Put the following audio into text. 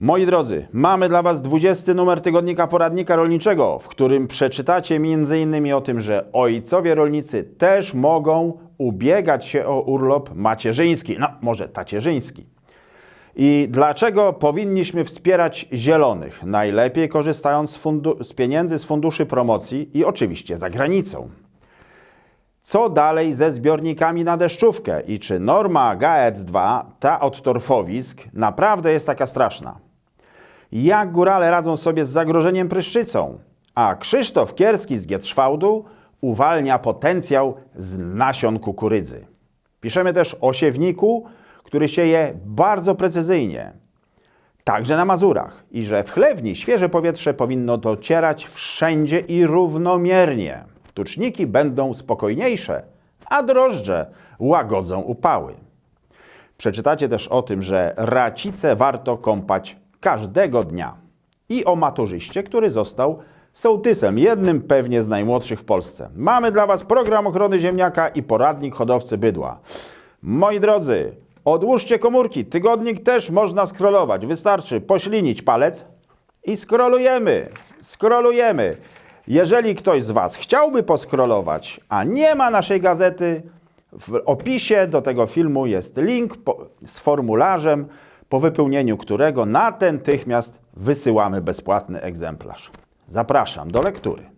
Moi drodzy, mamy dla Was 20 numer tygodnika poradnika rolniczego, w którym przeczytacie m.in. o tym, że ojcowie rolnicy też mogą ubiegać się o urlop macierzyński, no może tacierzyński. I dlaczego powinniśmy wspierać zielonych, najlepiej korzystając z, z pieniędzy z funduszy promocji i oczywiście za granicą. Co dalej ze zbiornikami na deszczówkę i czy norma GAEC 2, ta od torfowisk, naprawdę jest taka straszna? Jak górale radzą sobie z zagrożeniem pryszczycą? A Krzysztof Kierski z Gietrzwałdu uwalnia potencjał z nasion kukurydzy. Piszemy też o siewniku, który sieje bardzo precyzyjnie, także na Mazurach i że w chlewni świeże powietrze powinno docierać wszędzie i równomiernie. Tuczniki będą spokojniejsze, a drożdże łagodzą upały. Przeczytacie też o tym, że racice warto kąpać każdego dnia. I o maturzyście, który został sołtysem, jednym pewnie z najmłodszych w Polsce. Mamy dla Was program ochrony ziemniaka i poradnik hodowcy bydła. Moi drodzy, odłóżcie komórki. Tygodnik też można scrollować. Wystarczy poślinić palec i scrollujemy. Scrollujemy. Jeżeli ktoś z Was chciałby poskrolować, a nie ma naszej gazety, w opisie do tego filmu jest link po, z formularzem, po wypełnieniu którego natychmiast wysyłamy bezpłatny egzemplarz. Zapraszam do lektury.